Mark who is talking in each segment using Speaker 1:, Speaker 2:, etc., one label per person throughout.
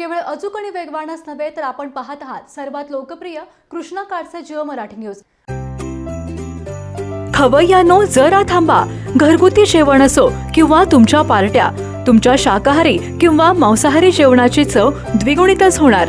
Speaker 1: केवळ अचूक आणि वेगवानच नव्हे तर आपण पाहत आहात सर्वात लोकप्रिय कृष्णा काळचे जिओ मराठी न्यूज.
Speaker 2: खवय्यानो जरा थांबा. घरगुती जेवण असो किंवा तुमच्या पार्ट्या तुमच्या शाकाहारी किंवा मांसाहारी जेवणाची चव द्विगुणितच होणार.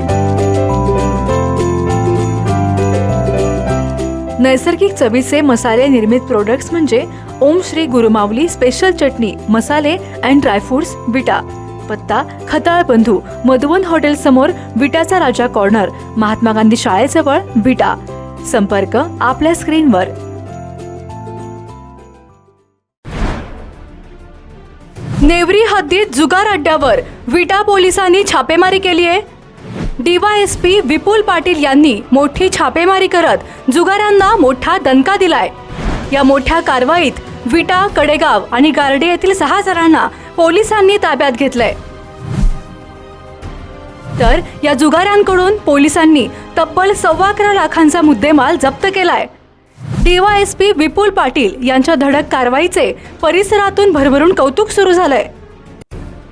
Speaker 2: नैसर्गिक चवीचे मसाले निर्मित प्रोडक्ट्स म्हणजे ओम श्री गुरुमावली स्पेशल चटणी मसाले अँड ड्रायफ्रुट्स विटा. पत्ता खताळ बंधू मधुवन हॉटेल समोर विटाचा राजा कॉर्नर महात्मा गांधी शाळेजवळ विटा. संपर्क आपल्या स्क्रीनवर नेवरी हद्दीत जुगार अड्ड्यावर विटा पोलिसांनी छापेमारी केली आहे डीवायएसपी विपुल पाटील यांनी मोठी छापेमारी करत जुगारांना मोठा दणका दिलाय. या मोठ्या कारवाईत विटा कडेगाव आणि गार्डे येथील सहा जणांना पोलिसांनी ताब्यात घेतलंय. तर या जुगारांकडून पोलिसांनी तब्बल सव्वा अकरा लाखांचा मुद्देमाल जप्त केलाय. डीवायएसपी विपुल पाटील यांच्या धडक कारवाईचे परिसरातून भरभरून कौतुक सुरू झालंय.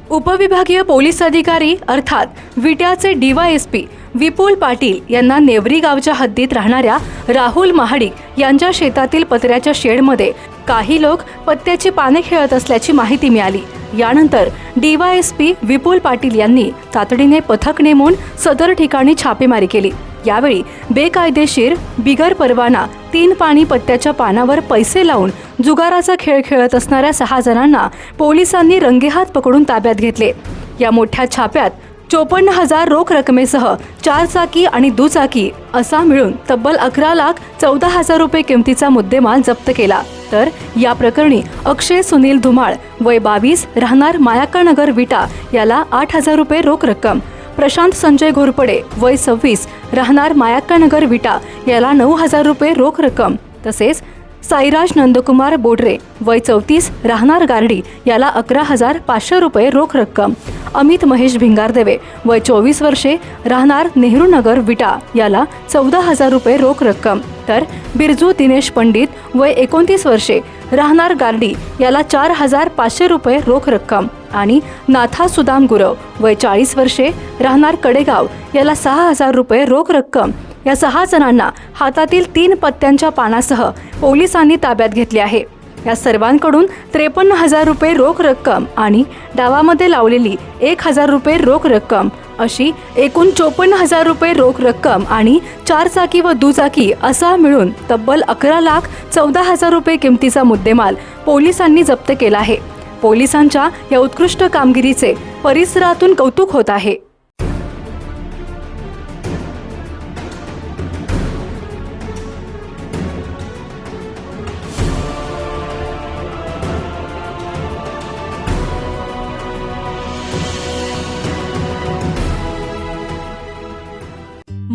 Speaker 2: उपविभागीय पोलीस अधिकारी अर्थात विट्याचे डीवायएसपी विपुल पाटील यांना नेवरी गावच्या हद्दीत राहणाऱ्या राहुल महाडिक यांच्या शेतातील पत्र्याच्या शेडमध्ये काही लोक पत्त्याची पाने खेळत असल्याची माहिती मिळाली. यानंतर डीवायएसपी विपुल पाटील यांनी तातडीने पथक नेमून सदर ठिकाणी छापेमारी केली. यावेळी बेकायदेशीर बिगर परवाना तीन पाणी पत्त्याच्या पानावर पैसे लावून जुगाराचा खेळ खेळत असणाऱ्या सहा जणांना पोलिसांनी रंगेहात पकडून ताब्यात घेतले. या मोठ्या छाप्यात चोपन्न हजार रोख रकमेसह चार चाकी आणि दुचाकी असा मिळून तब्बल अकरा लाख चौदा हजार रुपये किमतीचा मुद्देमाल जप्त केला. तर या प्रकरणी अक्षय सुनील धुमाळ वय बावीस राहणार मायाकानगर विटा याला आठ हजार रुपये रोख रक्कम प्रशांत संजय घोरपडे वय सव्वीस राहणार मायाक्कानगर विटा याला नऊ हजार रुपये रोख रक्कम. तसेच साईराज नंदकुमार बोडरे वय चौतीस राहणार गारडी याला अकरा हजार पाचशे रुपये रोख रक्कम. अमित महेश भिंगारदेवे वय चोवीस वर्षे राहणार नेहरू नगर विटा याला चौदा हजार रुपये रोख रक्कम. तर बिरजू दिनेश पंडित वय एकोणतीस वर्षे राहणार गार्डी याला चार हजार पाचशे रुपये रोख रक्कम. आणि नाथा सुदाम गुरव वय चाळीस वर्षे राहणार कडेगाव याला सहा हजार रुपये रोख रक्कम. या सहा जणांना हातातील तीन पत्त्यांच्या पानासह पोलिसांनी ताब्यात घेतले आहे. या सर्वांकडून त्रेपन्न हजार रुपये रोख रक्कम आणि डावामध्ये लावलेली एक हजार रुपये रोख रक्कम अशी एकूण चोपन्न हजार रुपये रोख रक्कम आणि चार चाकी व दुचाकी असा मिळून तब्बल अकरा लाख चौदा हजार रुपये किमतीचा मुद्देमाल पोलिसांनी जप्त केला आहे. पोलिसांच्या या उत्कृष्ट कामगिरीचे परिसरातून कौतुक होत आहे.